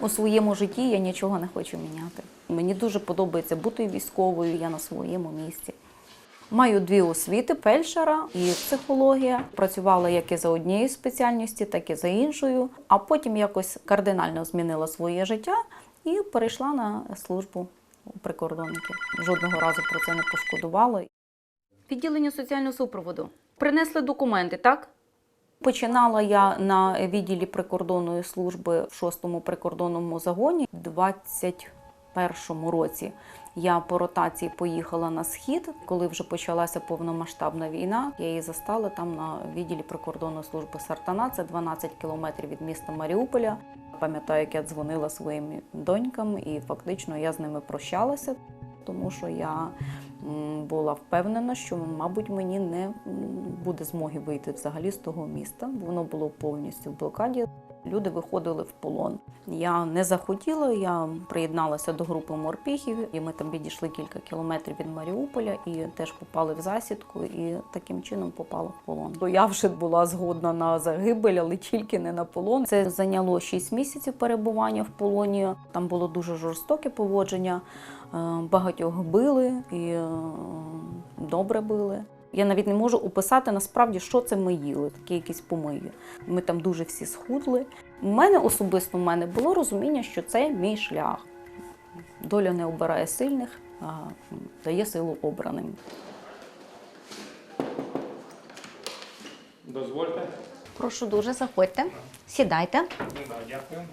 У своєму житті я нічого не хочу міняти. Мені дуже подобається бути військовою, я на своєму місці. Маю дві освіти фельдшера і психологія. Працювала як і за однією спеціальністю, так і за іншою. А потім якось кардинально змінила своє життя і перейшла на службу у прикордонників. Жодного разу про це не пошкодувала. Відділення соціального супроводу. Принесли документи, так? Починала я на відділі прикордонної служби в 6-му прикордонному загоні у 21-му році. Я по ротації поїхала на схід, коли вже почалася повномасштабна війна. Я її застала там на відділі прикордонної служби Сартана. Це 12 кілометрів від міста Маріуполя. Пам'ятаю, як я дзвонила своїм донькам, і фактично я з ними прощалася, тому що я була впевнена, що, мабуть, мені не буде змоги вийти взагалі з того міста. Воно було повністю в блокаді. Люди виходили в полон. Я не захотіла, я приєдналася до групи морпіхів, і ми там відійшли кілька кілометрів від Маріуполя і теж попали в засідку, і таким чином попала в полон. То я вже була згодна на загибель, але тільки не на полон. Це зайняло 6 місяців перебування в полоні. Там було дуже жорстоке поводження. Е, Багатьох били і е, добре били. Я навіть не можу описати насправді, що це ми їли, такі якісь помиї. Ми там дуже всі схудли. У мене особисто в мене було розуміння, що це мій шлях. Доля не обирає сильних, а дає силу обраним. Дозвольте. Прошу дуже, заходьте, сідайте. Ну, дякую.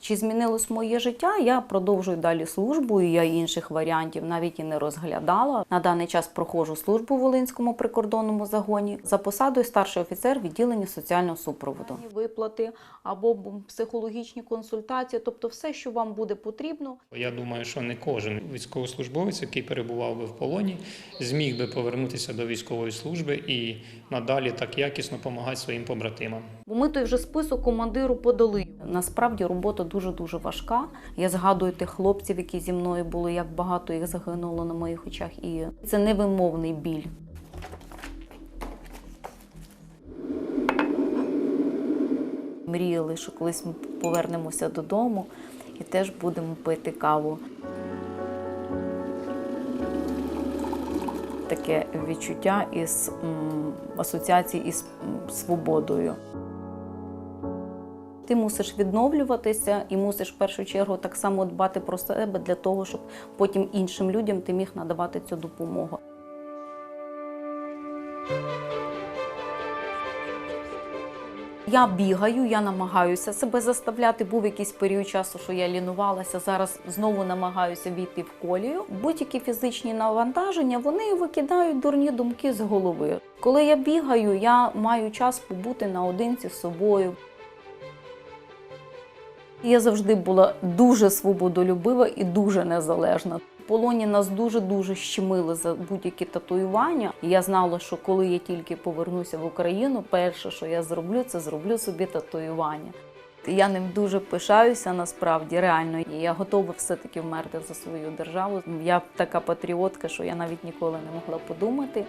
Чи змінилось моє життя? Я продовжую далі службу, і я інших варіантів навіть і не розглядала. На даний час проходжу службу в Волинському прикордонному загоні за посадою старший офіцер відділення соціального супроводу. Виплати або психологічні консультації, тобто все, що вам буде потрібно. Я думаю, що не кожен військовослужбовець, який перебував би в полоні, зміг би повернутися до військової служби і надалі так якісно допомагати своїм побратимам. Бо ми той вже список командиру подали. Насправді робота дуже дуже важка. Я згадую тих хлопців, які зі мною були, як багато їх загинуло на моїх очах, і це невимовний біль. Мріяли, що колись ми повернемося додому і теж будемо пити каву. Таке відчуття із асоціації із свободою. Ти мусиш відновлюватися і мусиш в першу чергу так само дбати про себе для того, щоб потім іншим людям ти міг надавати цю допомогу. Я бігаю, я намагаюся себе заставляти. Був якийсь період часу, що я лінувалася. Зараз знову намагаюся війти в колію. Будь-які фізичні навантаження вони викидають дурні думки з голови. Коли я бігаю, я маю час побути наодинці з собою. Я завжди була дуже свободолюбива і дуже незалежна. В полоні нас дуже-дуже щемили за будь-які татуювання. Я знала, що коли я тільки повернуся в Україну, перше, що я зроблю, це зроблю собі татуювання. Я ним дуже пишаюся насправді, реально. Я готова все-таки вмерти за свою державу. Я така патріотка, що я навіть ніколи не могла подумати.